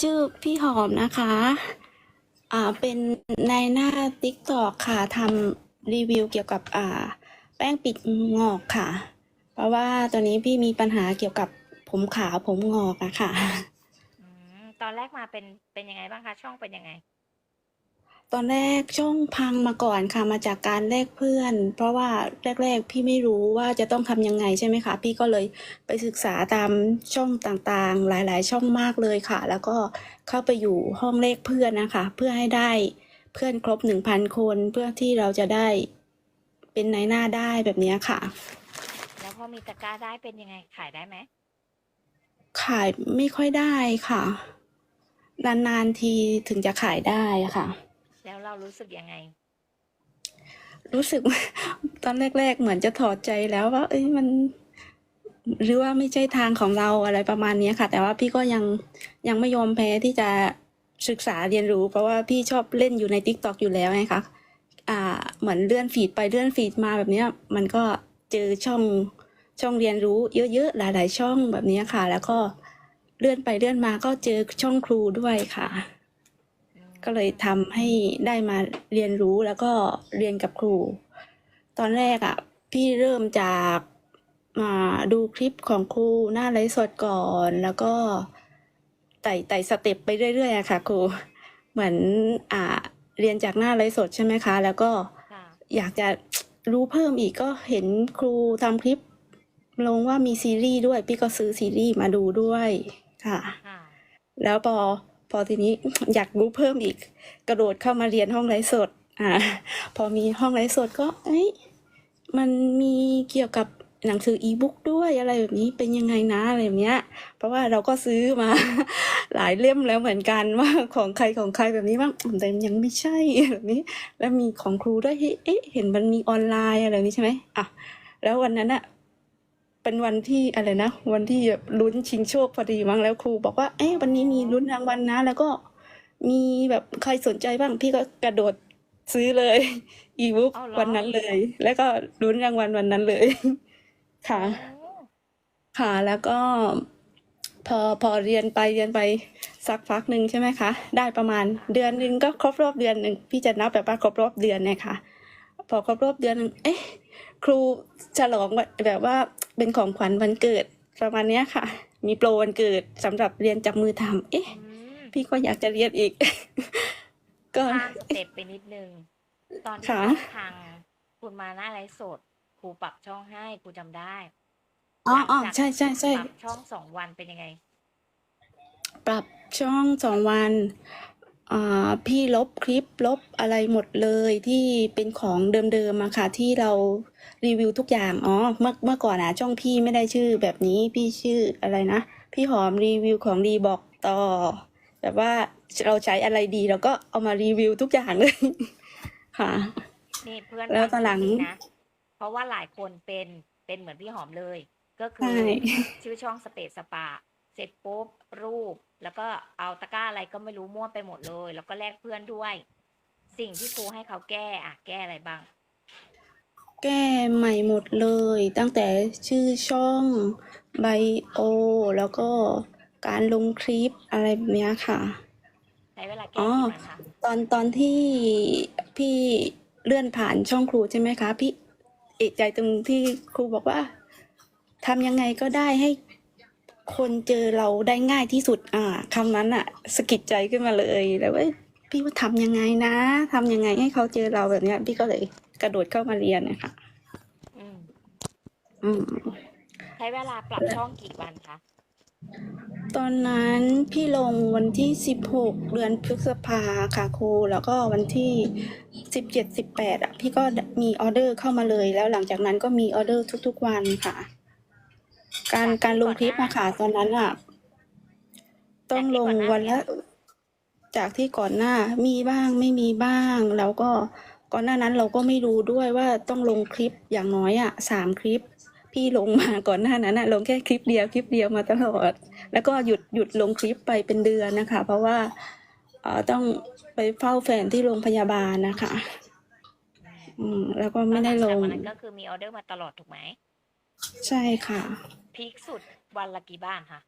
ชื่อพี่หอมนะคะ อ่า เป็นในหน้าติ๊กตอกค่ะทำรีวิวเกี่ยวกับอ่า แป้งปิดงอกค่ะ เพราะว่าตอนนี้พี่มีปัญหาเกี่ยวกับผมขาวผมงอกอะค่ะ อืมตอนแรกมาเป็นเป็นยังไงบ้างคะ ช่องเป็นยังไง ตอนแรกช่องพังมาก่อนค่ะมาจากการแลกเพื่อน เพราะว่าแรกๆพี่ไม่รู้ว่าจะต้องทำยังไงใช่ไหมคะ พี่ก็เลยไปศึกษาตามช่องต่างๆ หลายๆ ช่องมากเลยค่ะ แล้วก็เข้าไปอยู่ห้องเลขเพื่อนนะคะ เพื่อให้ได้เพื่อนครบหนึ่งพันคนเพื่อที่เราจะได้เป็นในหน้าได้แบบเนี้ยค่ะ แล้วพอมีตะกร้าได้เป็นยังไงขายได้ไหมขายไม่ค่อยได้ค่ะนานๆทีถึงจะขายได้อะค่ะ แล้วเรารู้สึกยังไง รู้สึก ตอนแรก ๆ เหมือนจะถอดใจแล้วว่า เอ้ยมัน หรือว่าไม่ใช่ทางของเราอะไรประมาณนี้ค่ะ แต่ว่าพี่ก็ยังยังไม่ยอมแพ้ที่จะศึกษาเรียนรู้ เพราะว่าพี่ชอบเล่นอยู่ใน TikTok อยู่แล้วไงคะอ่า เหมือนเลื่อนฟีดไปเลื่อนฟีดมาแบบนี้มันก็เจอช่องช่องเรียนรู้เยอะๆหลาย ๆ ช่องแบบนี้ค่ะ แล้วก็เลื่อนไปเลื่อนมาก็เจอช่องครูด้วยค่ะ ก็เลยทำให้ได้มาเรียนรู้แล้วก็เรียนกับครู ตอนแรกอะ พี่เริ่มจากมาดูคลิปของครูหน้าไลฟ์สดก่อนแล้วก็ไต่ไต่สเต็ปไปเรื่อยๆอะค่ะครู เหมือนอ่าเรียนจากหน้าไลฟ์สดใช่ไหมคะ แล้วก็ค่ะอยากจะรู้เพิ่มอีกก็เห็นครูทำคลิป ลงว่ามีซีรีส์ด้วย พี่ก็ซื้อซีรีส์มาดูด้วยค่ะค่ะแล้วพอ พอทีนี้อยากรู้เพิ่มอีก กระโดดเข้ามาเรียนห้องไลฟ์สด อ่า พอมีห้องไลฟ์สดก็เอ้ยมันมีเกี่ยวกับหนังสืออีบุ๊กด้วยอะไรแบบนี้เป็นยังไงนะอะไรแบบเนี้ย เพราะว่าเราก็ซื้อมาหลายเล่มแล้วเหมือนกันว่าของใครของใครแบบนี้บ้างแต่ยังไม่ใช่แบบนี้ แล้วมีของครูด้วยเฮ้ยเอ๊ะเห็นมันมีออนไลน์อะไรแบบนี้ใช่ไหมอะแล้ววันนั้นอะ เป็นวันที่อะไรนะ วันที่แบบลุ้นชิงโชคพอดีมั้งแล้วครู บอกว่าเอ๊ะวันนี้มีลุ้นรางวัลนะ แล้วก็มีแบบใครสนใจบ้างพี่ก็กระโดดซื้อเลยอีบุ๊กเอาเหรอ วันนั้นเลย แล้วก็ลุ้นรางวัลวันนั้นเลย ค่ะโอ้ค่ะแล้วก็พอพอเรียนไปเรียนไปสักพักหนึ่งใช่ไหมคะ ได้ประมาณเดือนหนึ่งก็ครบรอบเดือนหนึ่งพี่จะนับแบบว่าครบรอบเดือนเนี่ยค่ะ พอครบรอบเดือนหนึ่งเอ๊ะ ครูฉลองวันแบบว่า เป็นของขวัญวันเกิดประมาณเนี้ยค่ะ มีโปรวันเกิดสำหรับเรียนจับมือทำเอ๊ะ อืมพี่ก็อยากจะเรียนอีก ก็ ข้ามสเต็ปไปนิดนึง ตอนที่ค่ะ ช่องพัง คุณมาหน้าไลฟ์สดครูปรับช่องให้ครูจำได้อ๋อหลังอ๋อจากใช่ใช่ใช่ปรับช่องสองวันเป็นยังไง ปรับช่องสองวันอ่า พี่ลบคลิปลบอะไรหมดเลยที่เป็นของเดิมๆมาค่ะ ที่เรารีวิวทุกอย่างอ๋อเมื่อเมื่อก่อนอะช่องพี่ไม่ได้ชื่อแบบนี้พี่ชื่ออะไรนะ พี่หอมรีวิวของดีบอกต่อ แบบว่าเราใช้อะไรดีเราก็เอามารีวิวทุกอย่างเลยค่ะนี่เพื่อนแล้วฟังตอนหลังดีๆนะเพราะว่าหลายคนเป็นเป็นเหมือนพี่หอมเลย ก็คืใช่อชื่อช่องสเปซสปา เสร็จปุ๊บรูป แล้วก็เอาตะกร้าอะไรก็ไม่รู้มั่วไปหมดเลย แล้วก็แลกเพื่อนด้วย สิ่งที่ครูให้เขาแก้อะแก้อะไรบ้าง แก้ใหม่หมดเลย ตั้งแต่ชื่อช่องไบโอ แล้วก็การลงคลิปอะไรแบบเนี้ยค่ะ ใช้เวลาแก้อ๋อ กี่วันคะตอนตอนที่พี่เลื่อนผ่านช่องครูใช่ไหมคะ พี่เอกใจตรงที่ครูบอกว่าทำยังไงก็ได้ให้ คนเจอเราได้ง่ายที่สุด อ่าคำนั้นอะสะกิดใจขึ้นมาเลยแล้วว่าเอ้ยพี่ว่าทำยังไงนะทำยังไงให้เขาเจอเราแบบเนี้ย พี่ก็เลยกระโดดเข้ามาเรียนนะคะอืมอืม ใช้เวลาปรับช่องกี่วันคะ ตอนนั้นพี่ลงวันที่สิบหกเดือนพฤษภาค่ะครูแล้วก็วันที่สิบเจ็ดสิบแปดอะ พี่ก็มีออเดอร์เข้ามาเลย แล้วหลังจากนั้นก็มีออเดอร์ทุกๆวันค่ะ การการลงคลิปอะค่ะตอนนั้นอะต้องลงวันละจากที่ก่อนหน้ามีบ้างไม่มีบ้าง แล้วก็ก่อนหน้านั้นเราก็ไม่รู้ด้วยว่าต้องลงคลิปอย่างน้อยอะสามคลิป พี่ลงมาก่อนหน้านั้นอะลงแค่คลิปเดียวคลิปเดียวมาตลอด แล้วก็หยุดหยุดลงคลิปไปเป็นเดือนนะคะ เพราะว่าเอ่อต้องไปเฝ้าแฟนที่โรงพยาบาลนะคะ อืมแล้วก็ไม่ได้ลแล้วหงจากวันนั้นก็คือมีออเดอร์มาตลอดถูกไหม ใช่ค่ะ พีคสุดวันละกี่บ้านคะ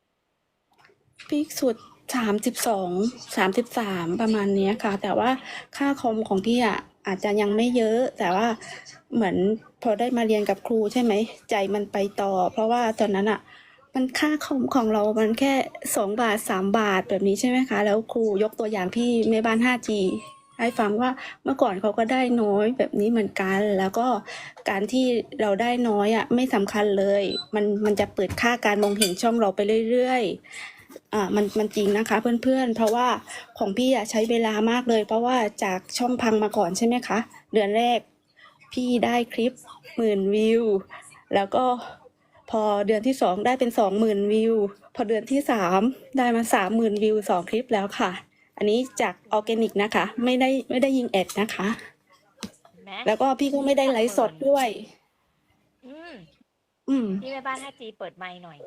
พีคสุดสามสิบสองสามสิบสามประมาณเนี้ยค่ะ แต่ว่าค่าคอมของพี่อะอาจจะยังไม่เยอะ แต่ว่าเหมือนพอได้มาเรียนกับครูใช่ไหม ใจมันไปต่อ เพราะว่าตอนนั้นอะ มันค่าคอมของเรามันแค่สองบาทสามบาทแบบนี้ใช่ไหมคะ แล้วครูยกตัวอย่างพี่แม่บ้าน 5G ให้ฟังว่าเมื่อก่อนเขาก็ได้น้อยแบบนี้เหมือนกัน แล้วก็การที่เราได้น้อยอะไม่สำคัญเลย มันมันจะเปิดค่าการมองเห็นช่องเราไปเรื่อยๆอ่ามันมันจริงนะคะเพื่อนๆ เพราะว่าของพี่อะใช้เวลามากเลย เพราะว่าจากช่องพังมาก่อนใช่ไหมคะ เดือนแรกพี่ได้คลิปหมื่นวิว แล้วก็พอเดือนที่สองได้เป็นสองหมื่นวิว พอเดือนที่สามได้มาสามหมื่นวิวสองคลิปแล้วค่ะ อันนี้จากออร์แกนิกนะคะ ไม่ได้ไม่ได้ยิงแอดนะคะเห็นไหมแล้วก็พี่ก็ไม่ได้ไลฟ์สดด้วย อืมอืมที่แม่บ้าน 5G เปิดไมค์หน่อย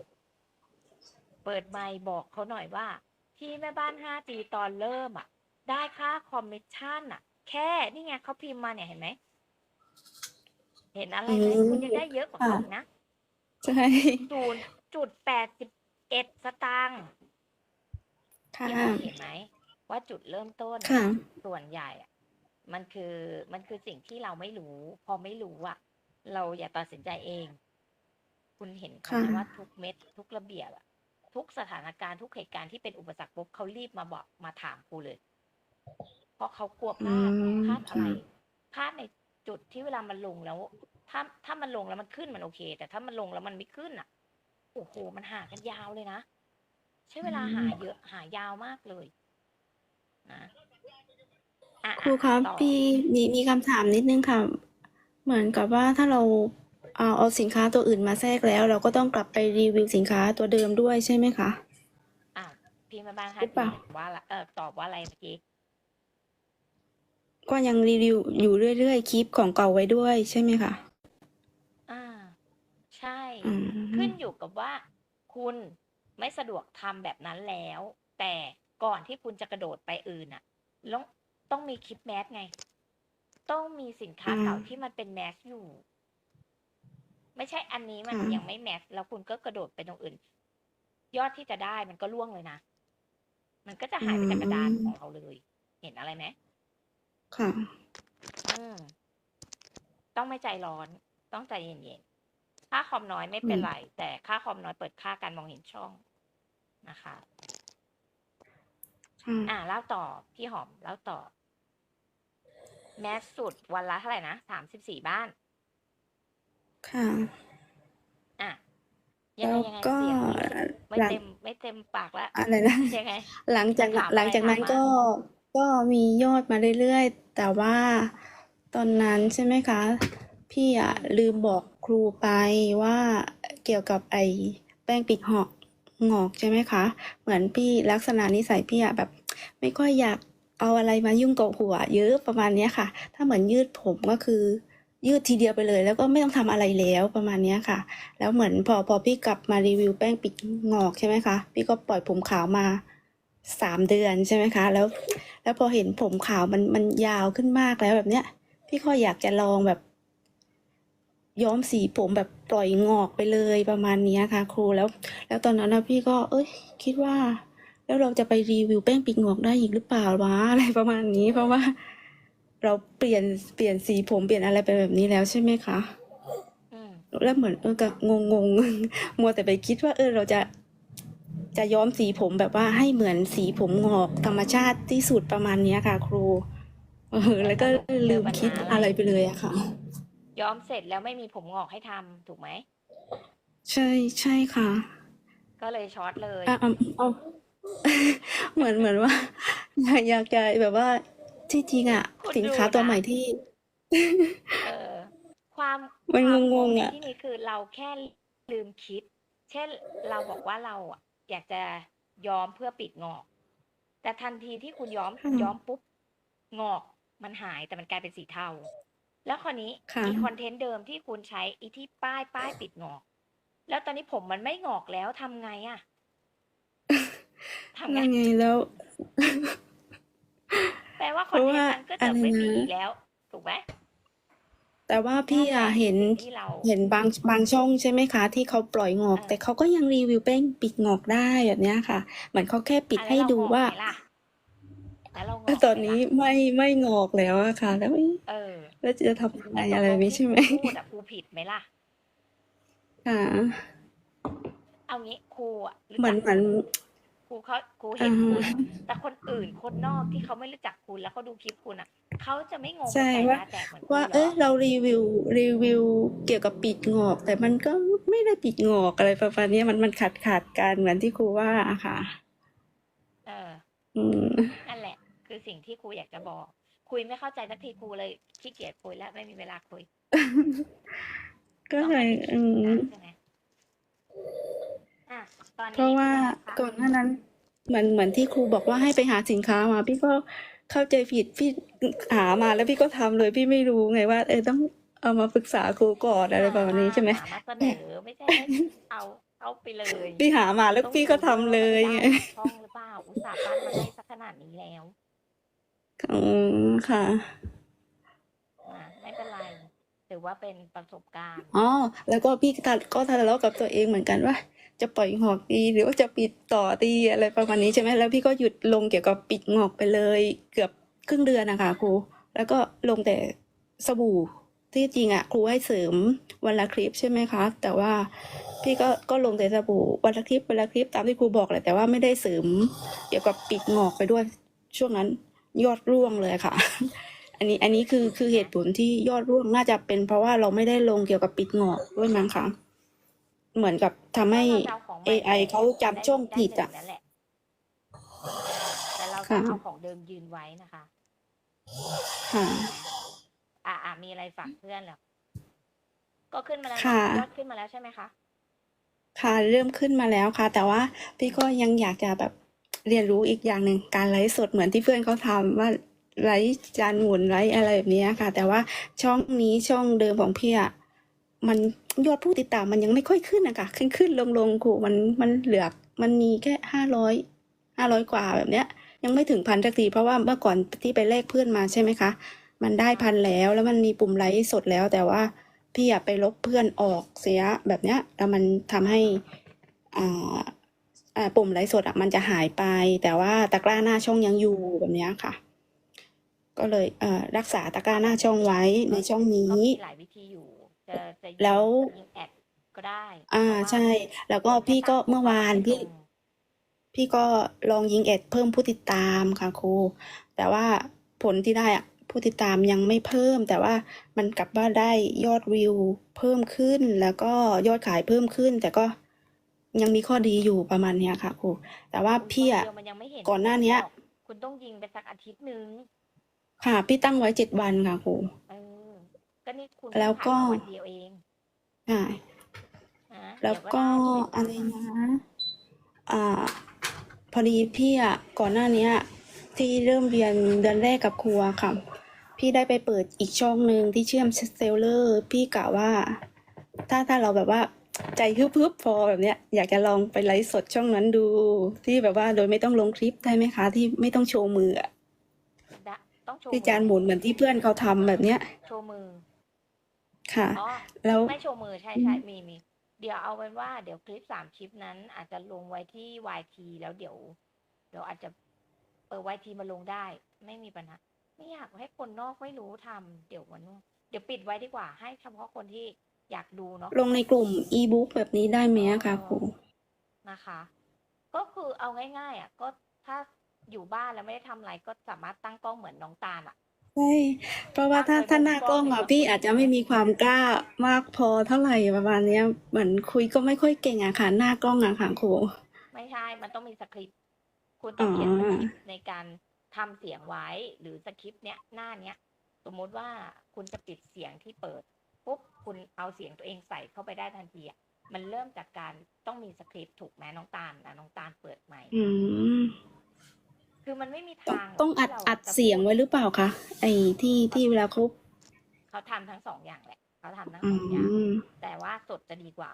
เปิดไมค์บอกเขาหน่อยว่า ที่แม่บ้าน 5G ตอนเริ่มอะ ได้ค่าคอมมิชชั่นอะ แค่นี่ไงเขาพิมพ์มาเนี่ยเห็นไหม เห็นอะไรไหมอืมคุณยังได้เยอะกว่าเขาอีกนะ ใช่ศูนย์จุดแปดสิบเอ็ดสตางค์ค่ะยังเห็นไหม ว่าจุดเริ่มต้นค่ะส่วนใหญ่อะมันคือมันคือสิ่งที่เราไม่รู้ พอไม่รู้อะเราอย่าตัดสินใจเอง คุณเห็นเขาไหมค่ะว่าทุกเม็ด ทุกระเบียบอะทุกสถานการณ์ทุกเหตุการณ์ที่เป็นอุปสรรคปุ๊บเขารีบมาบอกมาถามครูเลย เพราะเขากลัวพลาดอืมพลาดอะไรค่ะพลาดในจุดที่เวลามันลงแล้ว ถ้าถ้ามันลงแล้วมันขึ้นมันโอเค แต่ถ้ามันลงแล้วมันไม่ขึ้นอะโอ้โหมันหากันยาวเลยนะ ใช้เวลาหาเยอะหายาวมากเลยนะ อะครูครับต่อพี่มีมีคำถามนิดนึงค่ะ เหมือนกับว่าถ้าเราเอาเอาสินค้าตัวอื่นมาแทรกแล้ว เราก็ต้องกลับไปรีวิวสินค้าตัวเดิมด้วยใช่ไหมคะ อะพี่แม่บ้านหฮะรือเปล่าว่าละเออตอบว่าอะไรเมื่อกี้ก็ยังรีวิวอยู่เรื่อยๆคลิปของเก่าไว้ด้วยใช่ไหมคะอ่า ใช่ อืมขึ้นอยู่กับว่าคุณไม่สะดวกทำแบบนั้นแล้ว แต่ ก่อนที่คุณจะกระโดดไปอื่นอะต้องต้องมีคลิปแมสไง ต้องมีสินค้าเก่าที่มันเป็นแมสอยู่ ไม่ใช่อันนี้มันยังไม่แมสแล้วคุณก็กระโดดไปตรงอื่น ยอดที่จะได้มันก็ล่วงเลยนะ มันก็จะหายไปจากกระดานของเราเลย เห็นอะไรไหมค่ะอืมต้องไม่ใจร้อน ต้องใจเย็นๆ ค่าคอมน้อยไม่เป็นอืมไร แต่ค่าคอมน้อยเปิดค่าการมองเห็นช่องนะคะค่ะ อ่าเล่าต่อพี่หอมเล่าต่อ แมสสุดวันละเท่าไหร่นะสามสิบสี่บ้าน ค่ะอะยังไงแล้วยังไงก็เสียงไม่หลังเต็มไม่เต็มปากแล้วอะไรนะยังไงหลังจากจะถามอะไรหลังจากนั้นถามมาก็ก็มียอดมาเรื่อยๆ แต่ว่าตอนนั้นใช่ไหมคะ พี่อะลืมบอกครูไปว่าเกี่ยวกับไอ้แป้งปิดหอก งอกใช่ไหมคะ เหมือนพี่ลักษณะนิสัยพี่อะแบบ ไม่ค่อยอยากเอาอะไรมายุ่งกับหัว เยอะประมาณเนี้ยค่ะ ถ้าเหมือนยืดผมก็คือยืดทีเดียวไปเลย แล้วก็ไม่ต้องทำอะไรแล้วประมาณเนี้ยค่ะ แล้วเหมือนพอพอพี่กลับมารีวิวแป้งปิดงอกใช่ไหมคะ พี่ก็ปล่อยผมขาวมาสามเดือนใช่ไหมคะ แล้ว แล้วพอเห็นผมขาวมันมันยาวขึ้นมากแล้วแบบเนี้ย พี่ก็อยากจะลองแบบ ย้อมสีผมแบบปล่อยงอกไปเลยประมาณเนี้ยค่ะ ครูแล้ว แล้วตอนนั้นนะพี่ก็ เอ้ย คิดว่า แล้วเราจะไปรีวิวแป้งปิดงอกได้อีกหรือเปล่าวะอะไรประมาณนี้ เพราะว่า เราเปลี่ยนเปลี่ยนสีผมเปลี่ยนอะไรไปแบบนี้แล้วใช่ไหมคะอืมแล้วเหมือนเออก็งงงๆมัวแต่ไปคิดว่า เออเราจะจะย้อมสีผมแบบว่าให้เหมือนสีผมงอกธรรมชาติที่สุดประมาณเนี้ยค่ะ ครูเออแล้วก็ลืมคิดอะไรไปเลยอะค่ะ ย้อมเสร็จแล้วไม่มีผมงอกให้ทำถูกไหม ใช่ใช่ค่ะก็เลยช็อตเลย อะเอาเอา เหมือนเหมือนว่า อยากอยากจะแบบว่าที่จริงอะคุณสินค้าดูนะตัวใหม่ที่ เออความมันความงงงงๆในอะที่นี้คือเราแค่ลืมคิด เช่นเราบอกว่าเราอะอยากจะย้อมเพื่อปิดงอก แต่ทันทีที่คุณย้อมค่ะย้อมปุ๊บงอกมันหายแต่มันกลายเป็นสีเทา แล้วคราวนี้ค่ะอีคอนเทนต์เดิมที่คุณใช้อีที่ป้ายป้ายปิดงอก แล้วตอนนี้ผมมันไม่งอกแล้วทำไงอะทำไง ยังไงแล้ว แปลว่าคเพอนราะเทนว่าต์นั้นก็อะจะไรไม่มีนะ อีกแล้ว ถูกไหมแต่แต่ว่าพี่อะเห็นที่เราเห็นบางบางช่องใช่ไหมคะ ที่เขาปล่อยงอก เออแต่เขาก็ยังรีวิวแป้งปิดงอกได้แบบเนี้ยค่ะ เหมือนเขาแค่ปิดอะให้แล้วเรดูงอกว่า ไหมล่ะแล้ว เรางอกตอนไหมนี้ล่ะไม่ไม่งอกแล้วอะค่ะ แล้วเอ๊ะเออแล้วจะทำยังไงแล้วตกอะไรลแบบงนี้ที่ใช่ไหมครูพูดอะครูผิดไหมล่ะค่ะเอางี้ครูอะรู้เหมืจัอนกเหมือนครูเขาครูอ่าเห็นฮะคุณแต่คนอื่นคนนอกที่เขาไม่รู้จักคุณแล้วเขาดูคลิปคุณอะเขาจะไม่งงใช่เป็นไก่ว่าตาแตกเหมือนคุณว่าหรเอ๊ะอเรารีวิวรีวิวเกี่ยวกับปิดงอก แต่มันก็ไม่ได้ปิดงอกอะไรประมาณเนี้ยมันมันขาดขาดกันเหมือนที่ครูว่าอะค่ะ เออ อืมนั่นแหละ คือสิ่งที่ครูอยากจะบอก คุยไม่เข้าใจสักทีครูเลยขี้เกียจคุยแล้วไม่มีเวลาคุย ก็ต้องเลให้ยเป็นคลิอืปมนะใช่ไหมอะตอนเพนี้ราะเป็นว่ายังไงคะก่อนหน้านั้นเหมือนเหมือนที่ครูบอกว่าให้ไปหาสินค้ามา พี่ก็เข้าใจผิดพี่หามาแล้วพี่ก็ทำเลยพี่ไม่รู้ไงว่า เออต้องเอามาปรึกษาครูก่อนอะไรประมาณนี้ใช่ไหมหามาเสนอไม่ใช่ให้เอาเอาไปเลย พี่หามาแล้วพี่ก็ทำเลยไงต้องดูว่ามันได้ช่องหรือเปล่าอุตส่าห์ปั้นมาให้สักขนาดนี้แล้ว อืมค่ะ อะไม่เป็นไรถือว่าเป็นประสบการณ์อ๋อ แล้วก็พี่ทะก็ทะเลาะกับตัวเองเหมือนกันว่า จะปล่อยงอกดีหรือว่าจะปิดต่อดีอะไรประมาณนี้ใช่ไหมแล้วพี่ก็หยุดลงเกี่ยวกับปิดงอกไปเลย เกือบครึ่งเดือนนะคะครู แล้วก็ลงแต่สบู่ที่จริงอะครูให้เสริมวันละคลิปใช่ไหมคะ แต่ว่าพี่ก็ก็ลงแต่สบู่วันละคลิปวันละคลิปตามที่ครูบอกแหละแต่ว่าไม่ได้เสริมเกี่ยวกับปิดงอกไปด้วยช่วงนั้น ยอดร่วงเลยค่ะ อันนี้อันนี้คือคือเหตุผลที่ยอดร่วงน่าจะเป็นเพราะว่าเราไม่ได้ลงเกี่ยวกับปิดงอกด้วยมั้งคะเหมือนกับทำให้ถ้าเราจะเอาของใหม่ AI เขาจำช่องผิดอะได้เลยนั่นแหละแต่เราค่ะจะเอาของเดิมยืนไว้นะคะ ค่ะ อ่าอ่ามีอะไรฝากเพื่อนเหรอก็ขึ้นมาแล้วค่ะนะยอดขึ้นมาแล้วใช่ไหมคะ ค่ะเริ่มขึ้นมาแล้วค่ะ แต่ว่าพี่ก็ยังอยากจะแบบ เรียนรู้อีกอย่างหนึ่งการไลฟ์สดเหมือนที่เพื่อนเขาทำว่าไลฟ์จานหมุนไลฟ์อะไรแบบนี้ค่ะ แต่ว่าช่องนี้ช่องเดิมของพี่อะมันยอดผู้ติดตามมันยังไม่ค่อยขึ้นนะคะขึ้นขึ้นลงลงครูมันมันเหลือมันมีแค่ห้าร้อยห้าร้อยกว่าแบบเนี้ย ยังไม่ถึงพันสักทีเพราะว่าเมื่อก่อนที่ไปแลกเพื่อนมาใช่ไหมคะ มันได้พันแล้วแล้วมันมีปุ่มไลฟ์สดแล้ว แต่ว่าพี่อะไปลบเพื่อนออกเสียแบบเนี้ยแล้วมันทำให้อ่า ปุ่มไลฟ์สดอะมันจะหายไป แต่ว่าตะกร้าหน้าช่องยังอยู่แบบเนี้ยค่ะ ก็เลยเอ่อรักษาตะกร้าหน้าช่องไว้ในช่องนี้ก็มีหลายวิธีอยู่จะจะยิงแล้วยิงแอดก็ได้ อ่าเพระว่ใช่ แล้วก็พี่ก็เมื่อวานพี่อืมพี่ก็ลองยิงแอดเพิ่มผู้ติดตามค่ะครูแต่ว่าผลที่ได้อะผู้ติดตามยังไม่เพิ่ม แต่ว่ามันกลับว่าได้ยอดวิวเพิ่มขึ้น แล้วก็ยอดขายเพิ่มขึ้น แต่ก็ ยังมีข้อดีอยู่ประมาณเนี้ยค่ะครูแต่ว่าคุณพี่คนอะเดียวมันยังไม่เห็นก่อนหน้าเนี้ยผลรอกคุณต้องยิงไปสักอาทิตย์หนึ่งค่ะ พี่ตั้งไว้เจ็ดวันค่ะครู เออก็นี่คุณแล้วก็ ผ่านมาวันเดียวเองใช่นะแล้วเดี๋ยก็ได้อะไรเป็นนะ อ่า พอดีพี่อะก่อนหน้าเนี้ย ที่เริ่มเรียนเดือนแรกกับครูอะค่ะ พี่ได้ไปเปิดอีกช่องหนึ่งที่เชื่อมเซลเลอร์ พี่กะว่า ถ้าถ้าเราแบบว่า ใจฮึบๆพอแบบเนี้ยอยากจะลองไปไลฟ์สดช่องนั้นดู ที่แบบว่าโดยไม่ต้องลงคลิปได้ไหมคะ ที่ไม่ต้องโชว์มืออะดะต้องโชว์ที่จานหมุนเหมือนที่เพื่อนเขาทำแบบเนี้ย โชว์มือ ค่ะอ๋อแล้วไม่โชว์มือใช่ใช่มีมีเดี๋ยวเอาเป็นว่าเดี๋ยวคลิปสามคลิปนั้น อาจจะลงไว้ที่ YT แล้วเดี๋ยว เดี๋ยวอาจจะเออ YT มาลงได้ ไม่มีปัญหาไม่อยากให้คนนอกไม่รู้ทำเดี๋ยววันนู้นเดี๋ยวปิดไว้ดีกว่าให้เฉพาะคนที่ อยากดูเนาะลงในกลุ่มอีบุ๊กแบบนี้ได้ไหมอะคะครูนะคะ ก็คือเอาง่ายๆอะก็ถ้าอยู่บ้านแล้วไม่ได้ทำอะไรก็สามารถตั้งกล้องเหมือนน้องตาลอะใช่เพราะว่าถ้าตั้งไว้ถ้าหน้ากล้องบนกล้อะองพี่อาจจะไม่มีความกล้ามากพอเท่าไหร่ประมาณเนี้ยเหมือนคุยก็ไม่ค่อยเก่งอะค่ะหน้ากล้องอะค่ะครูไม่ใช่ มันต้องมีสคริปต์คุณต้องเขียนสอ๋อคริปต์ในการทำเสียงไว้หรือสคริปต์เนี้ยหน้าเนี้ย สมมุติว่าคุณจะปิดเสียงที่เปิดปุ๊บ คุณเอาเสียงตัวเองใส่เข้าไปได้ทันทีอะมันเริ่มจากการต้องมีสคริปต์ถูกไหมน้องตาลนะน้องตาลเปิดใหม่อืมคือมันไม่มีต้องทางต้องอัดที่ราอัดจะเสียงไว้หรือเปล่าคะไอ้ที่ที่เวลาเขาเขาทำทั้งสองอย่างแหละเขาทำทั้งอืสองอย่างมแต่ว่าสดจะดีกว่า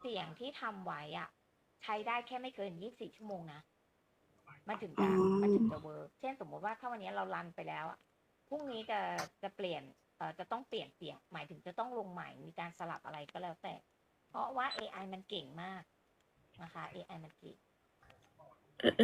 เสียงที่ทำไว้อะใช้ได้แค่ไม่เกิน24ชั่วโมงนะมันถึงจะอ๋อมันถึงจะเวิร์กเช่นสมมติว่าถ้าวันนี้เรารันไปแล้วอะพรุ่งนี้จะจะเปลี่ยนอ จะต้องเปลี่ยนเสียงหมายถึงจะต้องลงใหม่มีการสลับอะไรก็แล้วแต่ เพราะว่า AI มันเก่งมากนะคะ AI มันเก่ง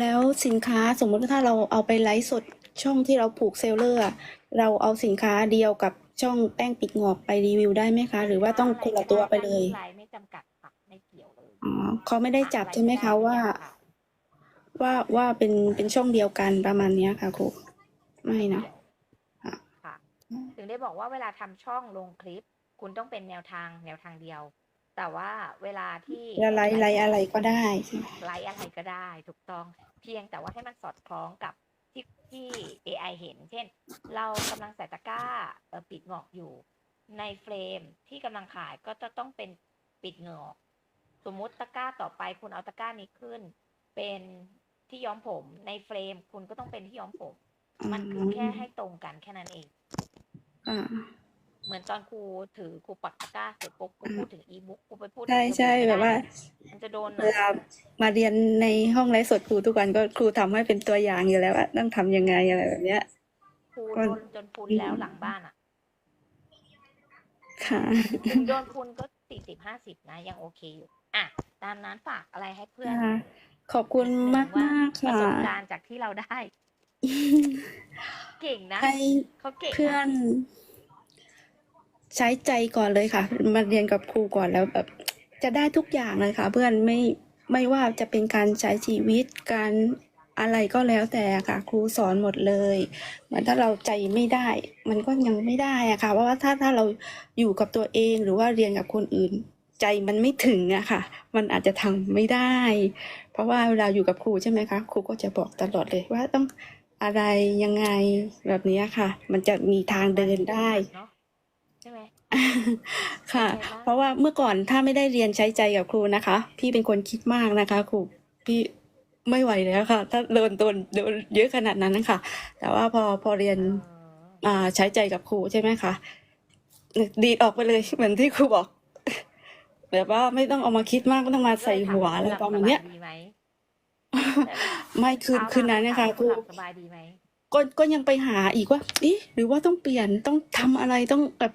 แล้วสินค้าสมมติว่าถ้าเราเอาไปไลฟ์สดช่องที่เราผูกเซลเลอร์อะเราเอาสินค้าเดียวกับช่องแป้งปิดงอกไปรีวิวได้ไหมคะ หรือว่าต้องคนละตัวไปเลยไลน์ไม่จำกัดค่ะไม่เกี่ยวเลยอ๋อเขาไม่ได้จับใช่ไหมคะว่า ว่าว่าเป็นเป็นช่องเดียวกันประมาณเนี้ยค่ะครูไม่นะค่ะค่ะถึง ได้บอกว่าเวลาทำช่องลงคลิป คุณต้องเป็นแนวทางแนวทางเดียว แต่ว่าเวลาที่แล้วไลฟ์ไลฟ์อะไรก็ได้ใช่ไหมไลฟ์อะไรก็ได้ ถูกต้องเพียงแต่ว่าให้มันสอดคล้องกับที่ที่ AI เห็น เช่น เรากำลังใส่ตะกร้าเอ่อปิดงอกอยู่ ในเฟรมที่กำลังขายก็จะต้องเป็นปิดงอก สมมุติตะกร้าต่อไปคุณเอาตะกร้านี้ขึ้น เป็นที่ย้อมผมในเฟรมคุณก็ต้องเป็นที่ย้อมผม มันคือแค่ให้ตรงกันแค่นั้นเอง อ่า เหมือนตอนครูถือครูปักตะกร้าเสร็จปุ๊บครูพูดถึงอีบุ๊กครูไปพูดถึงใช่อีบุ๊กใช่ไม่แบได้บว่า มันจะโดนเวลามาเรียนในห้องไลฟ์สดครูทุกวันก็ครูทำให้เป็นตัวอย่างอยู่แล้วว่าต้องทำยังไงอะไรแบบเนี้ยครูก็โดนจนพุนแล้วหลังบ้านอะ ค่ะถึงโดนพุนก็สี่สิบห้าสิบนะ ยังโอเคอยู่อะตามนั้นฝากอะไรให้เพื่อนค่ะขอบคุณมากมากปๆระค่ะสบการณ์จากที่เราได้ เก่งนะให้เขาเก่งเพื่อนะนใช้ใจก่อนเลยค่ะ มาเรียนกับครูก่อนแล้วแบบ จะได้ทุกอย่างเลยค่ะ เพื่อนไม่ไม่ว่าจะเป็นการใช้ชีวิตการอะไรก็แล้วแต่ค่ะ ครูสอนหมดเลยเหมือนถ้าเราใจไม่ได้ มันก็ยังไม่ได้อะค่ะ เพราะว่าถ้าถ้าเราอยู่กับตัวเองหรือว่าเรียนกับคนอื่น ใจมันไม่ถึงอะค่ะ มันอาจจะทำไม่ได้ เพราะว่าเวลาอยู่กับครูใช่ไหมคะครูก็จะบอกตลอดเลยว่าต้อง อะไรยังไงแบบนี้ค่ะ มันจะมีทางเดินได้เนาะใช่ไหมค่ะเป็นไงบ้างเพราะว่าเมื่อก่อนถ้าไม่ได้เรียนใช้ใจกับครูนะคะ พี่เป็นคนคิดมากนะคะครูพี่ไม่ไหวแล้วค่ะ ถ้าโดนโดนโดนเยอะขนาดนั้นนะคะแต่ว่าพอพอเรียนเอออ่าใช้ใจกับครูใช่ไหมคะดีดออกไปเลยเหมือนที่ครูบอกแบบว่าไม่ต้องเอามาคิดมากไม่ต้องมาใส่หัวอะไรประมาณเนี้ยหลับสบดี ไหมไม่คืนคืนนั้นนะคะครูหลับสบายดีไหมก็ก็ยังไปหาอีกว่าเอ๊ะหรือว่าต้องเปลี่ยนต้องทำอะไรต้องแบบ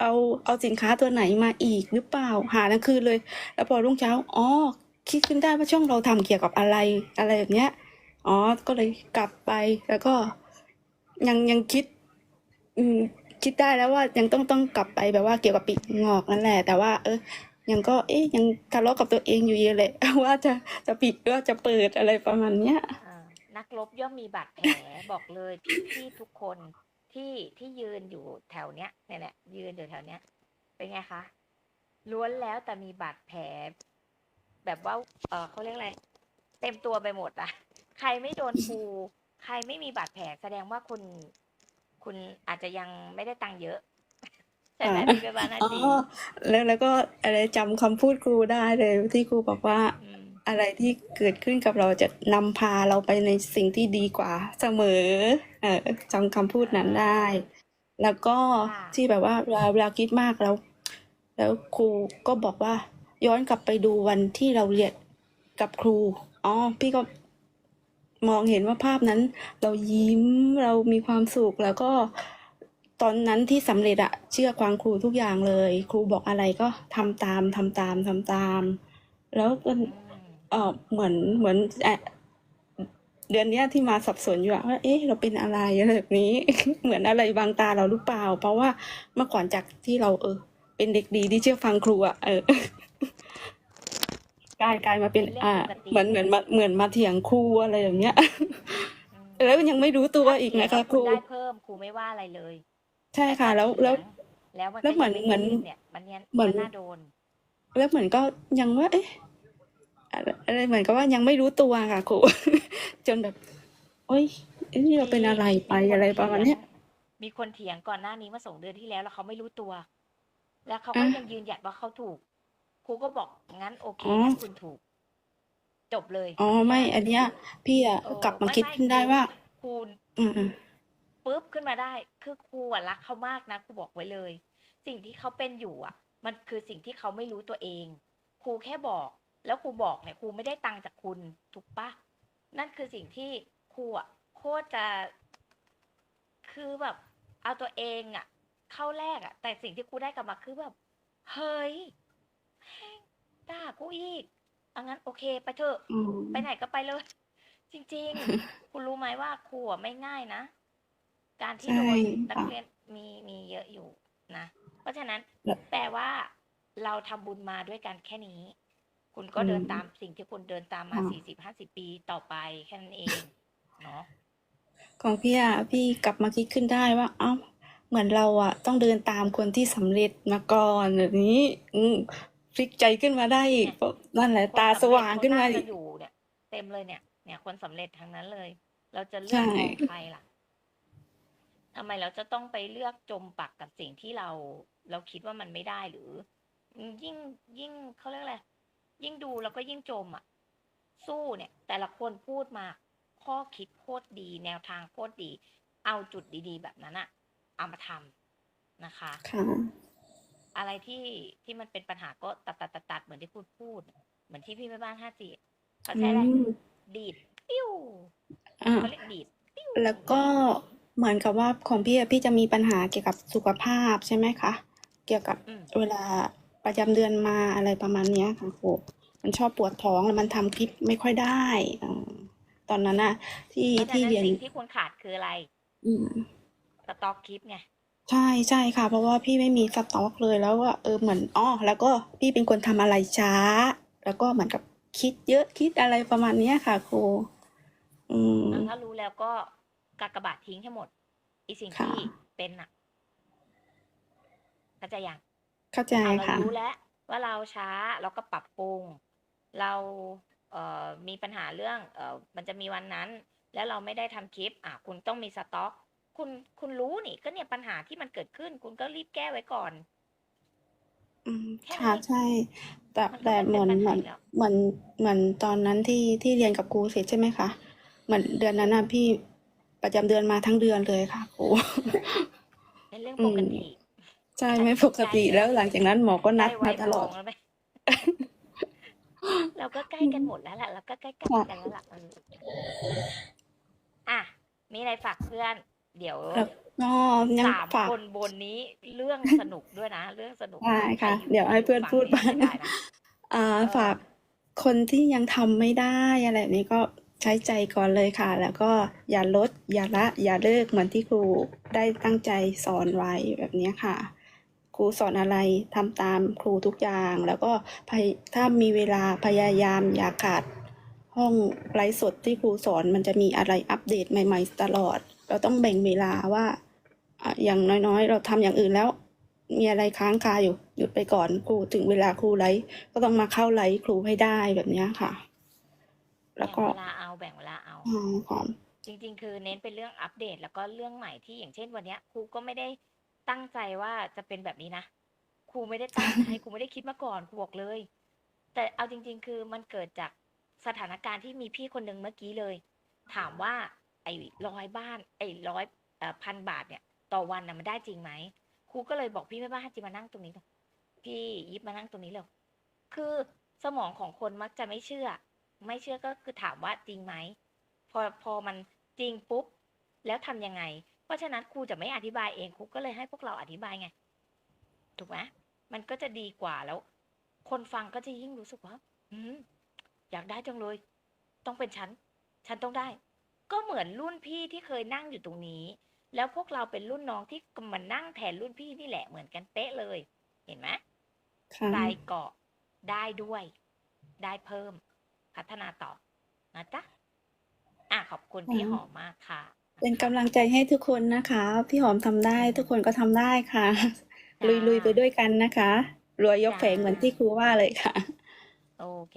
เอาเอาสินค้าตัวไหนมาอีกหรือเปล่าหาทั้งคืนเลย แล้วพอรุ่งเช้าอ๋อคิดขึ้นได้ว่าช่องเราทำเกี่ยวกับอะไรอะไรแบบเนี้ยอ๋อก็เลยกลับไปแล้วก็ยังยังคิด อืมคิดได้แล้วว่ายังต้องต้องกลับไปแบบว่าเกี่ยวกับปีกงอกนั่นแหละ แต่ว่า เออ ยังก็เอ๊ยยังทะเลาะกับตัวเองอยู่เยอะเลยว่าจะจะปิดหรือว่าจะเปิดอะไรประมาณเนี้ยอ่านักรบย่อมมีบาดแผล บอกเลยพี่ทุกคนที่ที่ยืนอยู่แถวเนี้ยเนี่ยแหละยืนอยู่แถวเนี้ย เป็นไงคะล้วนแล้วแต่มีบาดแผล แบบว่า เออเขาเรียกอะไรเต็มตัวไปหมดอะใครไม่โดนปูใครไม่มีบาดแผลแสดงว่าคุณ คุณอาจจะยังไม่ได้ตังค์เยอะ ใช่ไหมอ่าพี่เบบ้านนาอ๋อจีแล้วแล้วก็อะไรจำคำพูดครูได้เลย ที่ครูบอกว่ามอะไรที่เกิดขึ้นกับเราจะนำพาเราไปในสิ่งที่ดีกว่าเสมอ เออจำคำพูดนั้นได้ แล้วก็ค่ะที่แบบว่าเวลาเวลาคิดมากแล้ว แล้วครูก็บอกว่า ย้อนกลับไปดูวันที่เราเรียนกับครูอ๋อพี่ก็มองเห็นว่าภาพนั้น เรายิ้มเรามีความสุขแล้วก็ ตอนนั้นที่สำเร็จอะเชื่อฟังครูทุกอย่างเลย ครูบอกอะไรก็ทำตามทำตามทำตาม แล้วก็เออเหมือนเหมือนเดือนนี้ที่มาสับสนอยู่ว่า เอ๊ะ เราเป็นอะไรอะไรแบบนี้ เหมือนอะไรบางตาเราหรือเปล่า เพราะว่าเมื่อก่อนจากที่เราเออ เป็นเด็กดีที่เชื่อฟังครูอะเออกลายกลายมาเป็น อ่า เหมือนเหมือนมาเหมือนมาเถียงครูอะไรอย่างเงี้ย แล้วยังไม่รู้ตัวอีกนะคะครูได้เพิ่มครูไม่ว่าอะไรเลย ใช่ค่ะ แล้วแล้ว แล้วมันแล้วเหมือนก็ยังเหมือนไเนี่ยมันยังเหมือน มันน่าโดน แล้วเหมือนก็ยังว่า เอ๊ะอะไรอะไรเหมือนกับว่ายังไม่รู้ตัวค่ะครู จนแบบโอ้ยเอ๊ะนี่เราเป็นอะไรไปมีคนอะไรประมาณเนี้ยเถียงมีคนเถียงก่อนหน้านี้มาส่งเดือนที่แล้ว แล้วเขาไม่รู้ตัว แล้วเขาก็อะยังยืนหยัดว่าเขาถูก ครูก็บอกงั้นโอเคอ๋อ งั้นคุณถูก จบเลย อ๋อไม่ อันเนี้ย พี่อะเออกลับมาไม่คิดไม่ขึ้นได้ว่า ครูอืมอืม ปุ๊บขึ้นมาได้ คือครูอะรักเขามากนะครูบอกไว้เลย สิ่งที่เขาเป็นอยู่อะ มันคือสิ่งที่เขาไม่รู้ตัวเอง ครูแค่บอก แล้วครูบอกเนี่ยครูไม่ได้ตังค์จากคุณถูกปะนั่นคือสิ่งที่ครูอะโคตรจะ คือแบบเอาตัวเองอะ เข้าแรกอะแต่สิ่งที่ครูได้กลับมาคือแบบเฮ้ยแม่งด่ากูอีกเอางั้นโอเคไปเถอะอืมไปไหนก็ไปเลย จริง ๆ คุณรู้ไหมว่าครูอะไม่ง่ายนะ การที่ใช่โดนนักค่ะเรียนมีมีเยอะอยู่นะ เพราะฉะนั้นแล้วแปลว่าเราทำบุญมาด้วยกันแค่นี้ คุณก็อืมเดินตามสิ่งที่คุณเดินตามมาค่ะสี่สิบห้าสิบปีต่อไปแค่นั้นเองเนาะของพี่อะพี่กลับมาคิดขึ้นได้ว่า เอ้าเหมือนเราอะต้องเดินตามคนที่สำเร็จมาก่อนแบบนี้ อืมพลิกใจขึ้นมาได้อีกเพราะนั่นแหละคนตาสำสเร็จว่างเขาขึ้นมาน่าอีจะกอยู่เนี่ย เต็มเลยเนี่ย เนี่ยคนสำเร็จทั้งนั้นเลย เราจะเลืใช่อกมองใครล่ะ ทำไมเราจะต้องไปเลือกจมปักกับสิ่งที่เรา เราคิดว่ามันไม่ได้หรือ ยิ่งยิ่งเขาเรียกอะไรยิ่งดูแล้วก็ยิ่งจมอะ สู้เนี่ย แต่ละคนพูดมา ข้อคิดโคตรดี แนวทางโคตรดี เอาจุดดี ๆ แบบนั้นอะเอามาทำนะคะค่ะอะไรที่ที่มันเป็นปัญหาก็ตัดตัดตัดตัดเหมือนที่พูดพูด เหมือนที่พี่แม่บ้านห้าจีเขาอืใช้อะไรมดีดปิ้วอ่าเขาเรียกดีดปิ้วแล้วก็ เหมือนกับว่าของพี่อะพี่จะมีปัญหาเกี่ยวกับสุขภาพใช่ไหมคะ เกี่ยวกับอืม เวลาประจำเดือนมาอะไรประมาณเนี้ยค่ะครูมันชอบปวดท้องแล้วมันทำคลิปไม่ค่อยได้อ่าตอนนั้นน่ะที่เพราะฉะที่นั้นเรียน สิ่งที่คุณขาดคืออะไรอืม สต็อกคลิปไงใช่ใช่ค่ะ เพราะว่าพี่ไม่มีสต็อกเลยแล้วก็เออเหมือนอ๋อแล้วก็พี่เป็นคนทำอะไรช้า แล้วก็เหมือนกับคิดเยอะคิดอะไรประมาณเนี้ยค่ะครูอืมอะถ้ารู้แล้วก็ กากบาททิ้งให้หมดอีสิ่งค่ะ ที่เป็นน่ะเข้าใจยัง เข้าใจอะเราค่ะ รู้แล้วว่าเราช้าเราก็ปรับปรุง เราเอ่อมีปัญหาเรื่องเอ่อมันจะมีวันนั้น แล้วเราไม่ได้ทำคลิปอะคุณต้องมีสต็อก คุณคุณรู้นี่ก็เนี่ยปัญหาที่มันเกิดขึ้น คุณก็รีบแก้ไว้ก่อน อืมแค่ค่ะนี้ใช่ แต่มันก็แต่ไม่เหเป็มืนอนปัญเหมือนหาแล้ว เหมือนเหมือนตอนนั้นที่ที่เรียนกับครูเสร็จใช่ไหมคะเหมือนเดือนนั้นน่ะพี่ ประจำเดือนมาทั้งเดือนเลยค่ะครูเป็นเรื่องอืปมกติใช่ฉันไม่ปกติใกล้แล้วหลังจากนั้นหมอก็นัใกดล้วัมายตทลออดงแล้วไหมเราก็ใกล้กันหมดแล้วแหละเราก็ใกล้ๆค่ะกันแล้วล่ะเอออะมีอะไรฝากเพื่อน เดี๋ยวแล้วก็ยังสามฝากคนบนนี้เรื่องสนุกด้วยนะ เรื่องสนุกได้ใครค่ะอยู่เดี๋ยวให้เพื่อนฝั่งพูดนี้บ้างไม่ได้นะอ่าเออฝากคนที่ยังทำไม่ได้อะไรแบบนี้ก็ ใช้ใจก่อนเลยค่ะ แล้วก็อย่าลด อย่าละ อย่าเลิกเหมือนที่ครูได้ตั้งใจสอนไว้แบบนี้ค่ะ ครูสอนอะไรทำตามครูทุกอย่าง แล้วก็ถ้ามีเวลาพยายามอย่าขาดห้องไลฟ์สดที่ครูสอนมันจะมีอะไรอัปเดตใหม่ ๆ ตลอด เราต้องแบ่งเวลาว่าอย่างน้อยๆ เราทำอย่างอื่นแล้ว มีอะไรค้างคาอยู่หยุดไปก่อนครูถึงเวลาครูไลฟ์ก็ต้องมาเข้าไลฟ์ครูให้ได้แบบนี้ค่ะ แล้วก็เวลา เอาแบ่งเวลาเอาอ่าค่ะจริง ๆ คือเน้นเป็นเรื่องอัปเดต แล้วก็เรื่องใหม่ที่อย่างเช่นวันเนี้ยครูก็ไม่ได้ตั้งใจว่าจะเป็นแบบนี้นะครูไม่ได้ตั้งใจครูไม่ได้คิดมาก่อนครูบอกเลย แต่เอาจริง ๆ คือมันเกิดจากสถานการณ์ที่มีพี่คนหนึ่งเมื่อกี้เลย ถามว่า ไอ้ร้อยบ้าน ไอ้ร้อยเอ่อพันบาทเนี่ย ต่อวันน่ะมันได้จริงไหมครูก็เลยบอกพี่แม่บ้านให้จิมานั่งตรงนี้เถอะพี่ยิบมานั่งตรงนี้เลยคือสมองของคนมักจะไม่เชื่อ ไม่เชื่อก็คือถามว่าจริงไหมพ อพอมันจริงปุ๊บ แล้วทำยังไง เพราะฉะนั้นครูจะไม่อธิบายเองครูก็เลยให้พวกเราอธิบายไง ถูกไหมมันก็จะดีกว่าแล้ว คนฟังก็จะยิ่งรู้สึกว่าอืมอยากได้จังเลย ต้องเป็นฉัน ฉันต้องได้ ก็เหมือนรุ่นพี่ที่เคยนั่งอยู่ตรงนี้ แล้วพวกเราเป็นรุ่นน้องที่มานั่งแทนรุ่นพี่นี่แหละเหมือนกันเป๊ะเลย เห็นไหมค่ะใครเกาะได้ด้วย ได้เพิ่ม พัฒนาต่อนะจ๊ะ อะขอบคุณพี่อืมหอมมากค่ะ เป็นกำลังใจให้ทุกคนนะคะ พี่หอมทำได้ทุกคนก็ทำได้ค่ะจ้าลุยๆไปด้วยกันนะคะรวยยกแผงเหมือนที่ครูว่าเลยค่ะ โอเค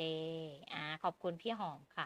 อ่า ขอบคุณพี่หอมค่ะ